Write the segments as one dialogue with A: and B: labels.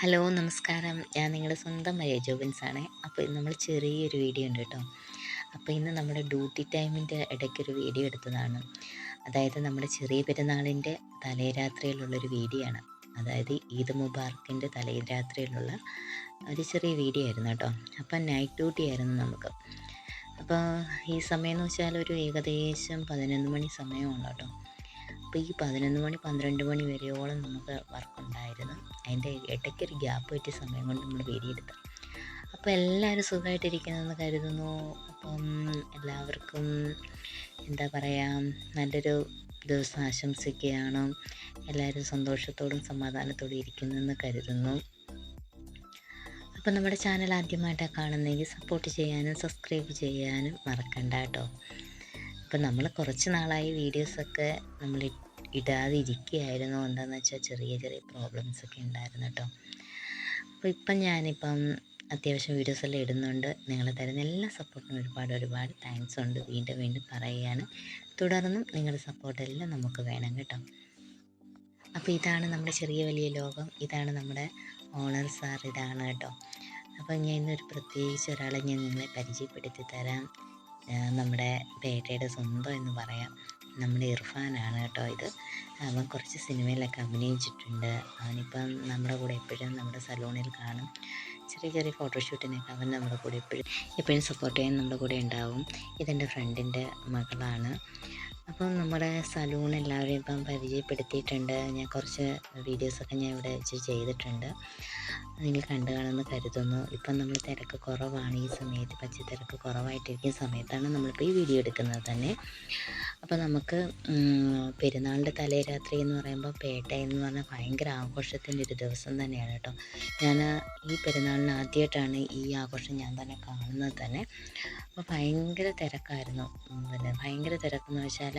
A: Hello നമസ്കാരം. ഞാൻ നിങ്ങളുടെ സ്വന്തം മരിയ ജോബിൻസ് ആണ്. അപ്പോൾ ഇന്ന് നമ്മൾ ചെറിയൊരു വീഡിയോ ഉണ്ട് കേട്ടോ. അപ്പോൾ ഇന്ന് നമ്മുടെ ഡ്യൂട്ടി ടൈമിന്റെ ഇടയ്ക്കൊരു വീഡിയോ എടുത്തതാണ്. അതായത് നമ്മുടെ ചെറിയ പെരുന്നാളിന്റെ തലേരാത്രിയിലുള്ളൊരു വീഡിയോ ആണ്. അതായത് ഈദ് മുബാർക്കിന്റെ തലേരാത്രിയിലുള്ള ഒരു ചെറിയ വീഡിയോ ആയിരുന്നു കേട്ടോ. അപ്പം നൈറ്റ് ഡ്യൂട്ടി ആയിരുന്നു നമുക്ക്. അപ്പോൾ ഈ സമയം എന്ന് വെച്ചാൽ ഒരു ഏകദേശം പതിനൊന്ന് മണി സമയമാണ് കേട്ടോ. അപ്പോൾ ഈ പതിനൊന്ന് മണി പന്ത്രണ്ട് മണി വരെയോളം നമുക്ക് വർക്ക് ഉണ്ടായിരുന്നു. അതിന്റെ ഇടയ്ക്കൊരു ഗ്യാപ്പ് പറ്റിയ സമയം കൊണ്ട് നമ്മൾ വീഡിയെടുത്തു അപ്പോൾ എല്ലാവരും സുഖമായിട്ടിരിക്കുന്നതെന്ന് കരുതുന്നു. അപ്പം എല്ലാവർക്കും എന്താ പറയുക നല്ലൊരു ദിവസം ആശംസിക്കുകയാണ്. എല്ലാവരും സന്തോഷത്തോടും സമാധാനത്തോടും ഇരിക്കുന്നെന്ന് കരുതുന്നു. അപ്പോൾ നമ്മുടെ ചാനൽ ആദ്യമായിട്ടാണ് കാണുന്നതെങ്കിൽ സപ്പോർട്ട് ചെയ്യാനും സബ്സ്ക്രൈബ് ചെയ്യാനും മറക്കണ്ട കേട്ടോ. അപ്പം നമ്മൾ കുറച്ച് നാളായി വീഡിയോസൊക്കെ നമ്മൾ ഇടാതിരിക്കുകയായിരുന്നു. എന്താണെന്ന് വെച്ചാൽ ചെറിയ ചെറിയ പ്രോബ്ലംസ് ഒക്കെ ഉണ്ടായിരുന്നു കേട്ടോ. അപ്പോൾ ഇപ്പം ഞാനിപ്പം അത്യാവശ്യം വീഡിയോസ് എല്ലാം ഇടുന്നുണ്ട്. നിങ്ങൾ തരുന്ന എല്ലാ സപ്പോർട്ടിനും ഒരുപാട് ഒരുപാട് താങ്ക്സ് ഉണ്ട്. വീണ്ടും വീണ്ടും പറയുകയാണ്. തുടർന്നും നിങ്ങളുടെ സപ്പോർട്ടെല്ലാം നമുക്ക് വേണം കേട്ടോ. അപ്പോൾ ഇതാണ് നമ്മുടെ ചെറിയ വലിയ ലോകം. ഇതാണ് നമ്മുടെ ഓണർ സാർ ഇതാണ് കേട്ടോ. അപ്പോൾ ഞാൻ ഇന്നൊരു പ്രത്യേകിച്ച് ഒരാളെ ഞാൻ നിങ്ങളെ പരിചയപ്പെടുത്തി തരാം. നമ്മുടെ പേട്ടയുടെ സ്വന്തം എന്ന് പറയാം. നമ്മുടെ ഇർഫാനാണ് കേട്ടോ ഇത്. അവൻ കുറച്ച് സിനിമയിലൊക്കെ അഭിനയിച്ചിട്ടുണ്ട്. അവനിപ്പം നമ്മുടെ കൂടെ എപ്പോഴും നമ്മുടെ സലൂണിൽ കാണും. ചെറിയ ചെറിയ ഫോട്ടോഷൂട്ടിനൊക്കെ അവൻ നമ്മുടെ കൂടെ എപ്പോഴും എപ്പോഴും സപ്പോർട്ട് ചെയ്യാൻ നമ്മുടെ കൂടെ ഉണ്ടാവും. ഇതെന്റെ ഫ്രണ്ടിന്റെ മകളാണ്. അപ്പം നമ്മുടെ സലൂൺ എല്ലാവരെയും ഇപ്പം പരിചയപ്പെടുത്തിയിട്ടുണ്ട്. ഞാൻ കുറച്ച് വീഡിയോസൊക്കെ ഞാൻ ഇവിടെ വെച്ച് ചെയ്തിട്ടുണ്ട്. നിങ്ങൾ കണ്ടു കാണുമെന്ന് കരുതുന്നു. ഇപ്പം നമ്മൾ തിരക്ക് കുറവാണ് ഈ സമയത്ത്. പച്ച തിരക്ക് കുറവായിട്ടിരിക്കുന്ന സമയത്താണ് നമ്മളിപ്പോൾ ഈ വീഡിയോ എടുക്കുന്നത് തന്നെ. അപ്പോൾ നമുക്ക് പെരുന്നാളിന്റെ തലേ രാത്രി എന്ന് പറയുമ്പോൾ പേട്ട എന്ന് പറഞ്ഞാൽ ഭയങ്കര ആഘോഷത്തിന്റെ ഒരു ദിവസം തന്നെയാണ് കേട്ടോ. ഞാൻ ഈ പെരുന്നാളിന് ആദ്യമായിട്ടാണ് ഈ ആഘോഷം ഞാൻ തന്നെ കാണുന്നത് തന്നെ. അപ്പോൾ ഭയങ്കര തിരക്കായിരുന്നു പിന്നെ ഭയങ്കര തിരക്കെന്ന് വെച്ചാൽ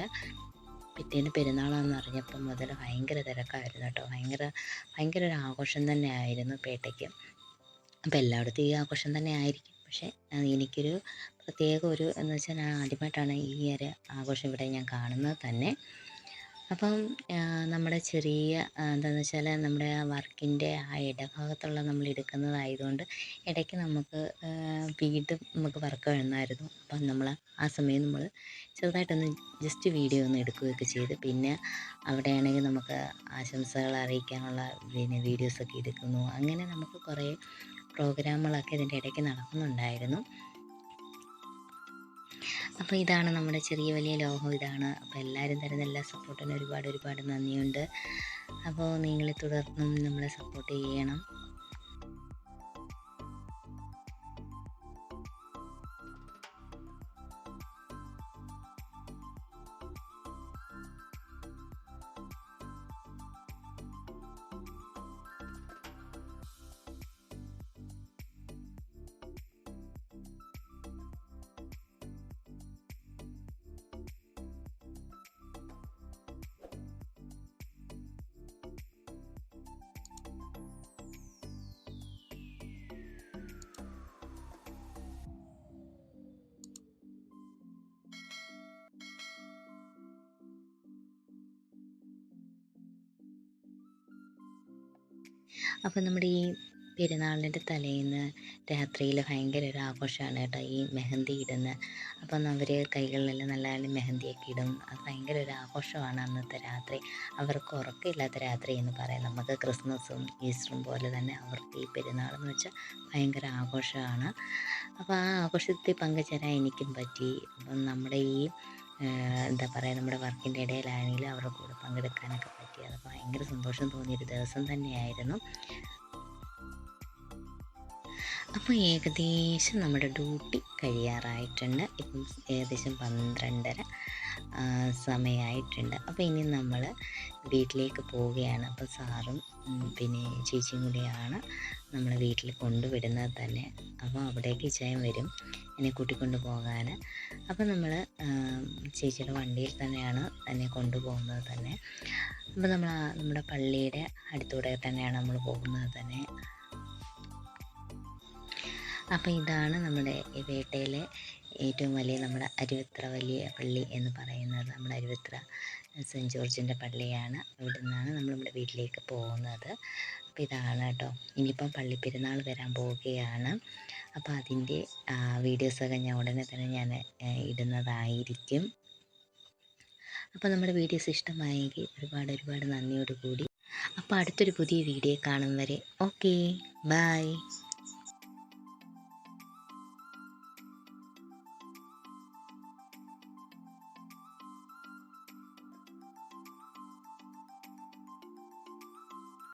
A: പിറ്റേന്ന് പെരുന്നാളാണെന്ന് അറിഞ്ഞപ്പോൾ മുതൽ ഭയങ്കര തിരക്കായിരുന്നു കേട്ടോ. ഭയങ്കര ഭയങ്കര ഒരു ആഘോഷം തന്നെയായിരുന്നു പേട്ടയ്ക്ക്. അപ്പോൾ എല്ലായിടത്തും ഈ ആഘോഷം തന്നെ ആയിരിക്കും. പക്ഷേ എനിക്കൊരു പ്രത്യേക ഒരു എന്ന് വെച്ചാൽ ഞാൻ ആദ്യമായിട്ടാണ് ഈ ഒരു ആഘോഷം ഇവിടെ ഞാൻ കാണുന്നത് തന്നെ. അപ്പം നമ്മുടെ ചെറിയ എന്താണെന്ന് വെച്ചാൽ നമ്മുടെ വർക്കിന്റെ ആ ഇടഭാഗത്തുള്ള നമ്മൾ എടുക്കുന്നതായതുകൊണ്ട് ഇടയ്ക്ക് നമുക്ക് വീണ്ടും നമുക്ക് വർക്ക് വേണമായിരുന്നു. അപ്പം നമ്മൾ ആ സമയം നമ്മൾ ചെറുതായിട്ടൊന്ന് ജസ്റ്റ് വീഡിയോ ഒന്ന് എടുക്കുകയൊക്കെ ചെയ്ത് പിന്നെ അവിടെയാണെങ്കിൽ നമുക്ക് ആശംസകൾ അറിയിക്കാനുള്ള പിന്നെ വീഡിയോസൊക്കെ എടുക്കുന്നു. അങ്ങനെ നമുക്ക് കുറേ പ്രോഗ്രാമുകളൊക്കെ ഇതിന്റെ ഇടയ്ക്ക് നടക്കുന്നുണ്ടായിരുന്നു. അപ്പോൾ ഇതാണ് നമ്മുടെ ചെറിയ വലിയ ലോഹം. ഇതാണ് അപ്പോൾ എല്ലാവരും തരുന്ന എല്ലാ സപ്പോർട്ടിനും ഒരുപാട് ഒരുപാട് നന്ദിയുണ്ട്. അപ്പോൾ നിങ്ങൾ തുടർന്നും നമ്മളെ സപ്പോർട്ട് ചെയ്യണം. അപ്പോൾ നമ്മുടെ ഈ പെരുന്നാളിന്റെ തലേന്ന് രാത്രിയിൽ ഭയങ്കര ഒരു ആഘോഷമാണ് കേട്ടോ ഈ മെഹന്തി ഇടുന്ന. അപ്പം അവർ കൈകളിലെല്ലാം നല്ല മെഹന്തിയൊക്കെ ഇടും. അത് ഭയങ്കര ഒരു ആഘോഷമാണ് അന്നത്തെ രാത്രി. അവർക്ക് ഉറക്കമില്ലാത്ത രാത്രി എന്ന് പറയാം. നമുക്ക് ക്രിസ്മസും ഈസ്റ്ററും പോലെ തന്നെ അവർക്ക് ഈ പെരുന്നാളെന്ന് വെച്ചാൽ ഭയങ്കര ആഘോഷമാണ്. അപ്പോൾ ആ ആഘോഷത്തിൽ പങ്കുചേരാൻ എനിക്കും പറ്റി. അപ്പം നമ്മുടെ ഈ എന്താ പറയുക നമ്മുടെ വർക്കിന്റെ ഇടയിലാണെങ്കിലും അവരുടെ കൂടെ പങ്കെടുക്കാനൊക്കെ അത് ഭയങ്കര സന്തോഷം തോന്നിയൊരു ദിവസം തന്നെയായിരുന്നു. അപ്പോൾ ഏകദേശം നമ്മുടെ ഡ്യൂട്ടി കഴിയാറായിട്ടുണ്ട്. ഇപ്പം ഏകദേശം പന്ത്രണ്ടര. സമയമായിട്ടുണ്ട് അപ്പോൾ ഇനി നമ്മൾ വീട്ടിലേക്ക് പോവുകയാണ്. അപ്പോൾ സാറും പിന്നെ ചേച്ചിയും കൂടിയാണ് നമ്മൾ വീട്ടിൽ കൊണ്ടുവിടുന്നത് തന്നെ. അപ്പോൾ അവിടേക്ക് ചായം വരും. എന്നെ കൂട്ടിക്കൊണ്ട് പോകാൻ അപ്പോൾ നമ്മൾ ചേച്ചിയുടെ വണ്ടിയിൽ തന്നെയാണ് എന്നെ കൊണ്ടുപോകുന്നത് തന്നെ. അപ്പോൾ നമ്മൾ നമ്മുടെ പള്ളിയുടെ അടുത്തൂടെ തന്നെയാണ് നമ്മൾ പോകുന്നത് തന്നെ. അപ്പോൾ ഇതാണ് നമ്മുടെ വേട്ടയിലെ ഏറ്റവും വലിയ നമ്മുടെ അരുവിത്ര വലിയ പള്ളി എന്ന് പറയുന്നത് നമ്മുടെ അരുവിത്ര സെന്റ് ജോർജിന്റെ പള്ളിയാണ്. ഇവിടെ നിന്നാണ് നമ്മൾ നമ്മുടെ വീട്ടിലേക്ക് പോകുന്നത്. അപ്പോൾ ഇതാണ് കേട്ടോ. ഇനിയിപ്പം പള്ളിപ്പെരുന്നാൾ വരാൻ പോവുകയാണ്. അപ്പോൾ അതിന്റെ വീഡിയോസൊക്കെ ഞാൻ ഉടനെ തന്നെ ഞാൻ ഇടുന്നതായിരിക്കും. അപ്പോൾ നമ്മുടെ വീഡിയോസ് ഇഷ്ടമായെങ്കിൽ ഒരുപാട് ഒരുപാട് നന്ദിയോട് കൂടി അപ്പോൾ അടുത്തൊരു പുതിയ വീഡിയോ കാണും വരെ. ഓക്കേ. ബായ്